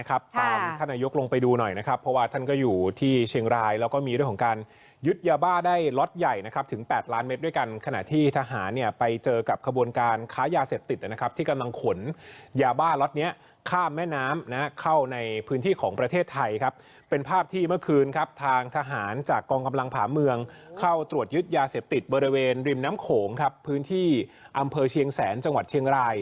นะครับค่ะตามท่านนายกลงไปดูหน่อยนะครับ เพราะว่าท่านก็อยู่ที่เชียงราย แล้วก็มีเรื่องของการ ยึดยาบ้าได้ล็อตใหญ่นะครับถึง 8 ล้านเม็ดด้วยกัน ขณะที่ทหารเนี่ยไปเจอกับขบวนการค้ายาเสพติดนะครับที่กำลังขนยาบ้าล็อตเนี้ยข้ามแม่น้ำนะเข้าในพื้นที่ของประเทศไทยครับเป็นภาพที่เมื่อคืนครับทางทหารจากกองกำลังผาเมือง เข้าตรวจยึดยาเสพติดบริเวณริมน้ำโขงครับพื้นที่อำเภอเชียงแสนจังหวัดเชียงราย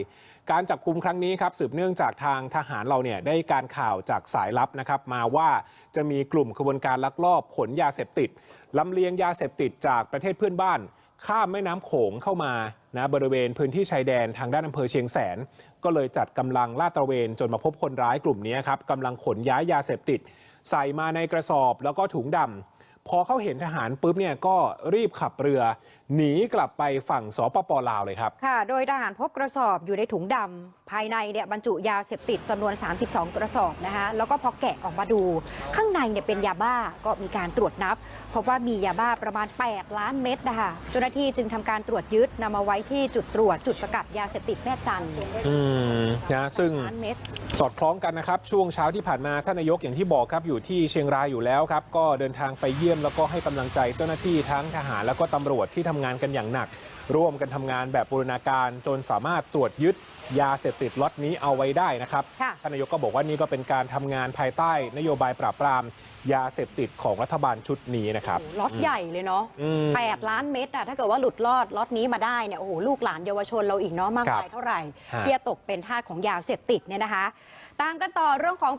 การจับกลุ่มครั้งนี้ครับสืบเนื่องจากทางทหารเราเนี่ยได้การข่าวจากสายลับนะครับมาว่าจะมีกลุ่มขบวนการลักลอบขนยาเสพติดลำเลียงยาเสพติดจากประเทศเพื่อนบ้าน ข้ามแม่น้ำโขงเข้ามานะบริเวณพื้นที่ชายแดนทางด้านอำเภอเชียงแสน ก็เลยจัดกำลังลาดตระเวนจนมาพบคนร้ายกลุ่มนี้ครับกำลังขนย้ายยาเสพติด ใส่มาในกระสอบแล้วก็ถุงดำพอเขาเห็นทหารปุ๊บเนี่ยก็รีบขับเรือ หนีกลับไปฝั่งสปปลาวเลยครับ ค่ะ โดยทหารพบกระสอบอยู่ในถุงดำภายในเนี่ยบรรจุยาเสพติดจำนวน 32 กระสอบนะคะแล้วก็พอแกะออกมาดู ข้างในเนี่ยเป็นยาบ้าก็มีการตรวจนับ พบว่ามียาบ้าประมาณ 8 ล้านเม็ดนะคะเจ้าหน้าที่จึงทำการตรวจยึดนำมาไว้ที่จุดตรวจจุดสกัดยาเสพติดแม่จันทร์อืมนะซึ่ง ล้านเม็ด สอดคล้องกันนะครับ ช่วงเช้าที่ผ่านมาท่านนายกอย่างที่บอกครับ อยู่ที่เชียงรายอยู่แล้วครับ ก็เดินทางไปเยี่ยมแล้วก็ให้กำลังใจเจ้าหน้าที่ทั้งทหารแล้วก็ตำรวจที่ทำงานกันอย่างหนัก ร่วมกันทำงานแบบบูรณาการจนสามารถตรวจยึดยาเสพติดล็อตนี้เอาไว้ได้นะครับค่ะท่านนายกก็บอกว่านี่ก็เป็นการทำงานภายใต้ นโยบายปราบปรามยาเสพติดของรัฐบาลชุดนี้นะครับโอ้โหล็อตใหญ่เลยเนาะอืม8ล้านเม็ดอะถ้าเกิดว่าหลุดรอดล็อตนี้มาได้เนี่ยโอ้โหลูกหลานเยาวชนเราอีกเนาะมากครับมายเท่าไหร่ฮะที่จะตกเป็นทาสของยาเสพติดเนี่ยนะคะ ตามกันต่อเรื่องของ